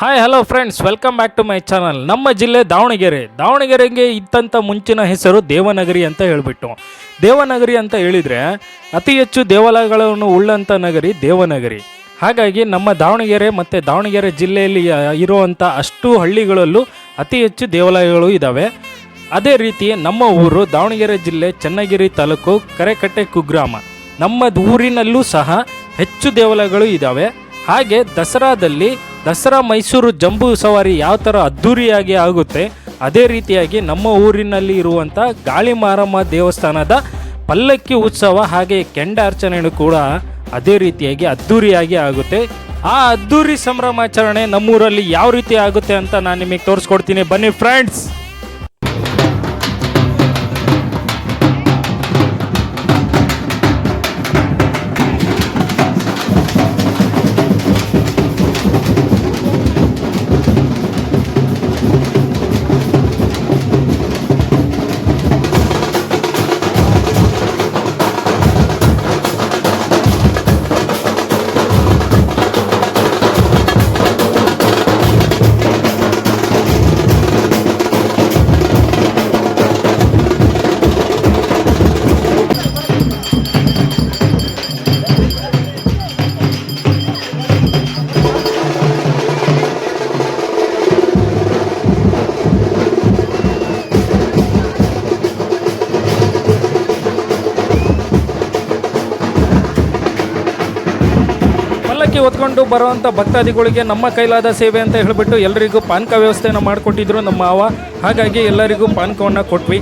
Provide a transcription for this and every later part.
Hi hello friends welcome back to my channel ನಮ್ಮ ಜಿಲ್ಲೆ ದಾವಣಗೆರೆ. ದಾವಣಗೆರೆಗೆ ಇತ್ತಂಥ ಮುಂಚಿನ ಹೆಸರು ದೇವನಗರಿ ಅಂತ ಹೇಳಿಬಿಟ್ಟು. ದೇವನಗರಿ ಅಂತ ಹೇಳಿದರೆ ಅತಿ ಹೆಚ್ಚು ದೇವಾಲಯಗಳನ್ನು ಉಳ್ಳಂಥ ನಗರಿ ದೇವನಗರಿ. ಹಾಗಾಗಿ ನಮ್ಮ ದಾವಣಗೆರೆ ಮತ್ತು ದಾವಣಗೆರೆ ಜಿಲ್ಲೆಯಲ್ಲಿ ಇರುವಂಥ ಅಷ್ಟು ಹಳ್ಳಿಗಳಲ್ಲೂ ಅತಿ ಹೆಚ್ಚು ದೇವಾಲಯಗಳು ಇದ್ದಾವೆ ಅದೇ ರೀತಿ ನಮ್ಮ ಊರು ದಾವಣಗೆರೆ ಜಿಲ್ಲೆ ಚನ್ನಗಿರಿ ತಾಲೂಕು ಕರೆಕಟ್ಟೆ ಕುಗ್ರಾಮ. ನಮ್ಮ ಊರಿನಲ್ಲೂ ಸಹ ಹೆಚ್ಚು ದೇವಾಲಯಗಳು ಇದ್ದಾವೆ ಹಾಗೆ ದಸರಾದಲ್ಲಿ ದಸರಾ ಮೈಸೂರು ಜಂಬೂ ಸವಾರಿ ಯಾವ ಥರ ಅದ್ಧೂರಿಯಾಗಿ ಆಗುತ್ತೆ, ಅದೇ ರೀತಿಯಾಗಿ ನಮ್ಮ ಊರಿನಲ್ಲಿ ಇರುವಂಥ ಗಾಳಿ ಮಾರಮ್ಮ ದೇವಸ್ಥಾನದ ಪಲ್ಲಕ್ಕಿ ಉತ್ಸವ ಹಾಗೆ ಕೆಂಡ ಅರ್ಚನೆಯೂ ಕೂಡ ಅದೇ ರೀತಿಯಾಗಿ ಅದ್ಧೂರಿಯಾಗಿ ಆಗುತ್ತೆ. ಆ ಅದ್ಧೂರಿ ಸಂಭ್ರಮಾಚರಣೆ ನಮ್ಮೂರಲ್ಲಿ ಯಾವ ರೀತಿ ಆಗುತ್ತೆ ಅಂತ ನಾನು ನಿಮಗೆ ತೋರಿಸ್ಕೊಡ್ತೀನಿ. ಬನ್ನಿ ಫ್ರೆಂಡ್ಸ್ ಪಲ್ಲಕ್ಕಿ ಹೊತ್ಕೊಂಡು ಬರುವಂಥ ಭಕ್ತಾದಿಗಳಿಗೆ ನಮ್ಮ ಕೈಲಾದ ಸೇವೆ ಅಂತ ಹೇಳಿಬಿಟ್ಟು ಎಲ್ಲರಿಗೂ ಪಾನಕ ವ್ಯವಸ್ಥೆಯನ್ನು ಮಾಡಿಕೊಟ್ಟಿದ್ರು ನಮ್ಮ ಮಾವ. ಹಾಗಾಗಿ ಎಲ್ಲರಿಗೂ ಪಾನಕವನ್ನು ಕೊಟ್ವಿ.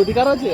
অধিকার আছে?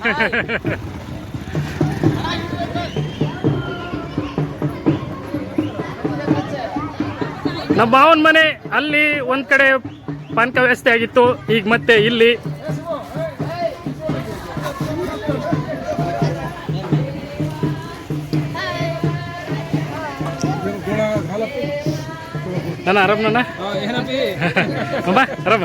ನಮ್ಮ ಮಾವನ ಮನೆ ಅಲ್ಲಿ ಒಂದ್ ಕಡೆ ಪಾನಕ ವ್ಯವಸ್ಥೆ ಆಗಿತ್ತು ಈಗ ಮತ್ತೆ ಇಲ್ಲಿ. ನನ್ನ ಆರಾಮ್ ನನ್ನ ಹುಬ್ರ ಆರಾಮ.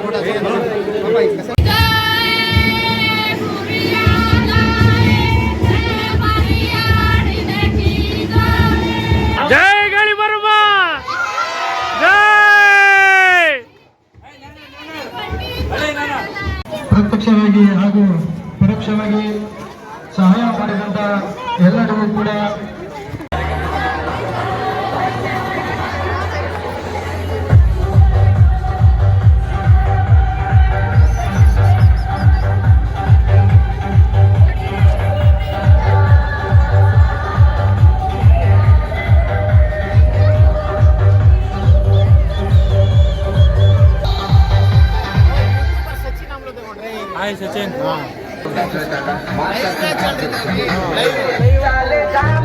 por la zona.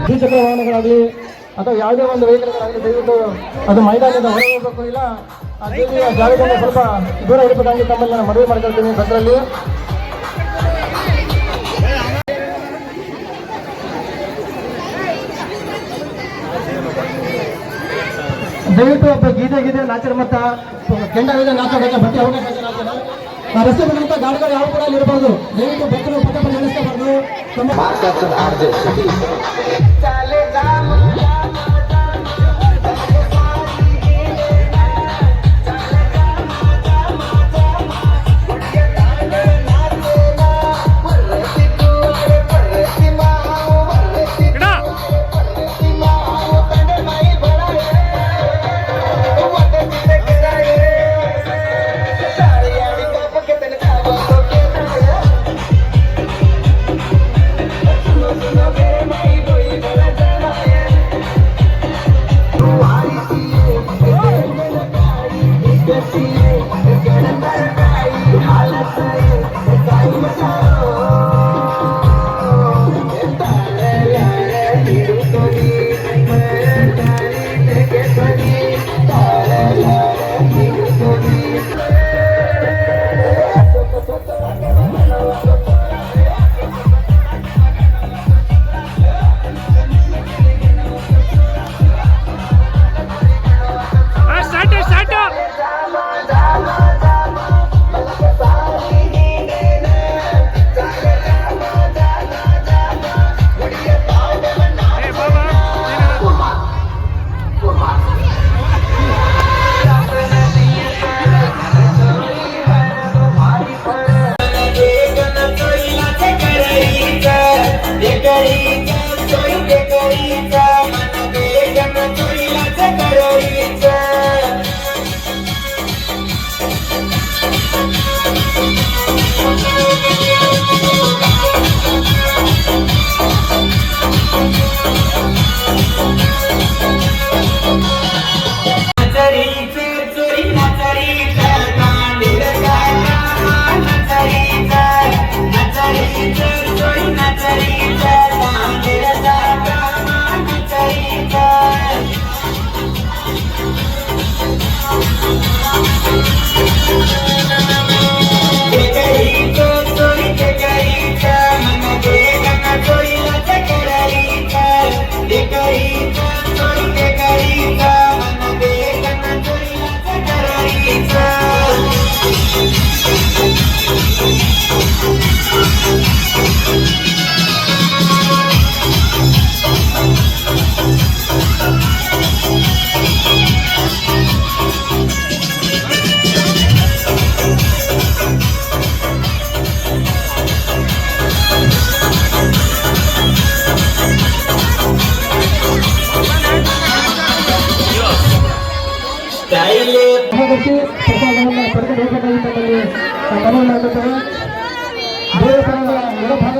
ದ್ವಿಚಕ್ರ ವಾಹನಗಳಾಗಲಿ ಅಥವಾ ಯಾವುದೇ ಒಂದು ವೆಹಿಕಲ್ಗಳಾಗಲಿ, ದಯವಿಟ್ಟು ಅದು ಮೈದಾನದಿಂದ ಹೊರಗೆ ಹೋಗಬೇಕು ಇಲ್ಲ. ದೇವಿಯ ಜಾಗದಿಂದ ಸ್ವಲ್ಪ ದೂರ ಇರಬೇಕಾಗಿ ತಮ್ಮಲ್ಲಿ ನಾನು ಮನವಿ ಮಾಡ್ಕೊಳ್ತೀನಿ ಭದ್ರಲ್ಲಿ. ದಯವಿಟ್ಟು ಒಬ್ಬ ಗೀತೆ ಗೀತೆ ನಾಚರ ಮತ್ತ ಕೆಂಡ ಗೀತೆ ನಾಚೋದಕ್ಕೆ ಬಟ್ಟೆ ಆ ರಸ್ತೆ ಬಂದಂತ ಗಾಡಿಗಳು ಯಾವ ಕೂಡ ಇರಬಾರ್ದು? ದಯವಿಟ್ಟು ಭಕ್ತರು ಪದ ನಿಲ್ಲಿಸಬಾರ್ದು ತಮ್ಮ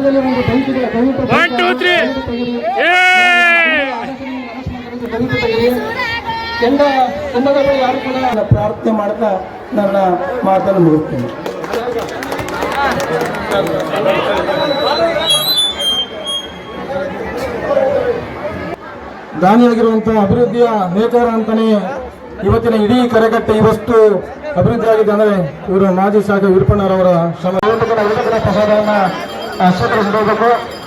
ಎಡಭಾಗದಲ್ಲಿ ಒಂದು ತೆಗೀರಿ. ತೆಗೀರಿ. ಕೆಂಡ ಕೆಂಡದ ಯಾರು ಕೂಡ ಪ್ರಾರ್ಥನೆ ಮಾಡ್ತಾ ನನ್ನ ಮಾತನ್ನು ಮುಗಿಸ್ತೇನೆ ದಾನಿಯಾಗಿರುವಂತಹ ಅಭಿವೃದ್ಧಿಯ ನೇತಾರ ಅಂತಾನೆ ಇವತ್ತಿನ ಇಡೀ ಕರೆಗಟ್ಟೆ ಇವಷ್ಟು ಅಭಿವೃದ್ಧಿ ಆಗಿದೆ ಅಂದರೆ ಇವರು ಮಾಜಿ ಶಾಖ ವೀರಪ್ಪಣ್ಣರವರ ಶ್ರಮ ಪ್ರಸಾದವನ್ನು ಸ್ವೀಕರಿಸಿರಬೇಕು ಒಟ್ಟಿಗೆ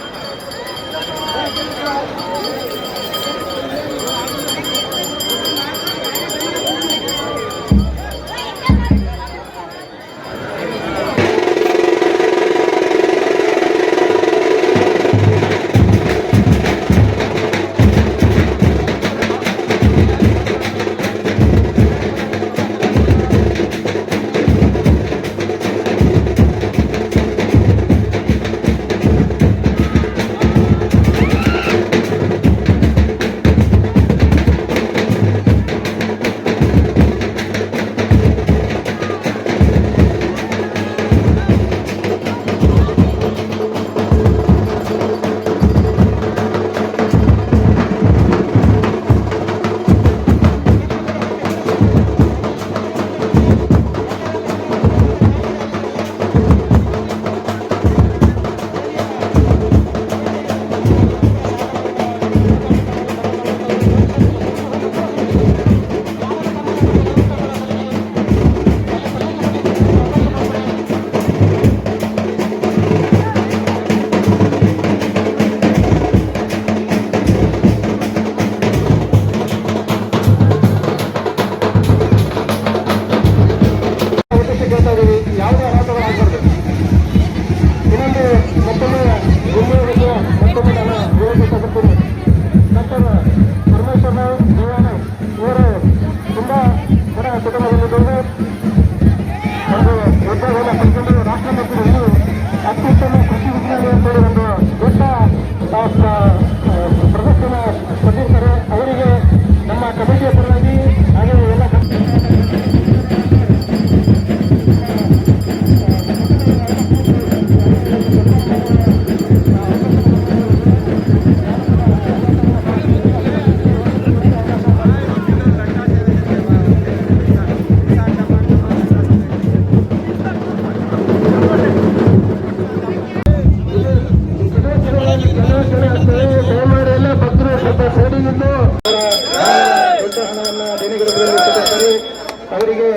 ಅವರಿಗೆ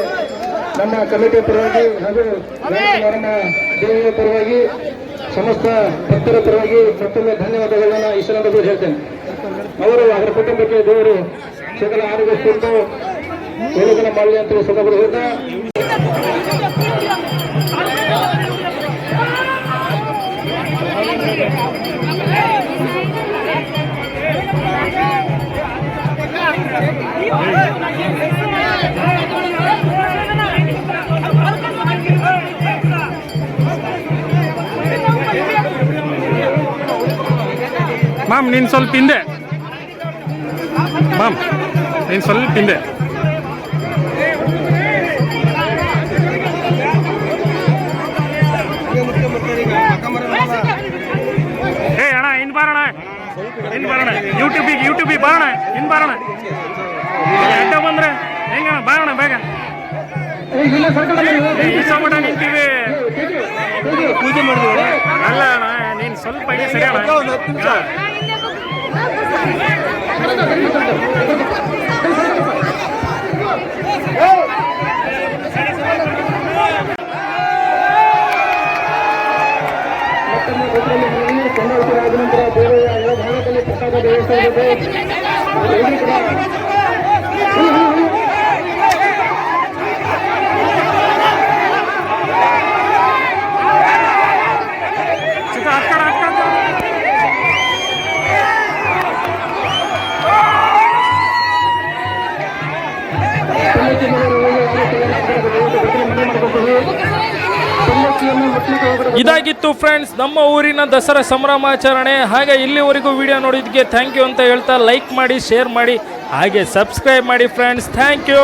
ನಮ್ಮ ಕಮಿಟಿ ಪರವಾಗಿ ಹಾಗೂ ನನ್ನ ದೇವಿಯ ಪರವಾಗಿ, ಸಮಸ್ತ ಭಕ್ತರ ಪರವಾಗಿ ಮತ್ತೊಮ್ಮೆ ಧನ್ಯವಾದಗಳನ್ನು ಈ ಸಂದರ್ಭದಲ್ಲಿ ಹೇಳ್ತೇನೆ. ಅವರು ಅವರ ಕುಟುಂಬಕ್ಕೆ ದೇವರು ಸಕಲ ಆರೋಗ್ಯ ಕೊಟ್ಟು ಒಳ್ಳೆದನ್ನ ಮಾಡಲಿ ಅಂತ ಸಂದರ್ಭದಲ್ಲಿ ಹೇಳ್ತಾ ಮ್ಯಾಮ್ ನೀನು ಸ್ವಲ್ಪ ಹಿಂದೆ. ಮ್ಯಾಮ್ ನೀನು ಸ್ವಲ್ಪ ಹಿಂದೆ. ಏ ಅಣ್ಣ ಇನ್ ಬಾರಣ. ಇನ್ ಬಾರಣ. ಯೂಟ್ಯೂಬಿಗೆ ಯೂಟ್ಯೂಬಿಗೆ ಬಾರಣ. ಇನ್ ಬಾರಣ. ಅಡ್ಡ ಬಂದ್ರೆ ಹೆಂಗಣ ಬಾರಣ ಬೇಗ. ಸೊಮಟ ನಿಂತೀವಿ ಪೂಜೆ ಮಾಡಿದ್ವಿ ಅಲ್ಲ ಅಣ್ಣ ನೀನು ಸ್ವಲ್ಪ ಸರಿ ಅಣ್ಣ. ಕೊಂಡೋಗ್ತಾರೆ ಆದ ನಂತರ ಬೇರೆ ಎಲ್ಲ ಭಾಗದಲ್ಲಿ ಪ್ರಸಾದ ದೇವಸ್ಥಾನ ಇದೆ ಫ್ರೆಂಡ್ಸ್ ನಮ್ಮ ಊರಿನ ದಸರಾ ಸಂಭ್ರಮಾಚರಣೆ, ಹಾಗೆ ಇಲ್ಲಿವರೆಗೂ ವಿಡಿಯೋ ನೋಡಿದ್ದಕ್ಕೆ ಥ್ಯಾಂಕ್ ಯು ಅಂತ ಹೇಳ್ತಾ ಲೈಕ್ ಮಾಡಿ ಶೇರ್ ಮಾಡಿ, ಹಾಗೆ ಸಬ್ಸ್ಕ್ರೈಬ್ ಮಾಡಿ ಫ್ರೆಂಡ್ಸ್ ಥ್ಯಾಂಕ್ ಯು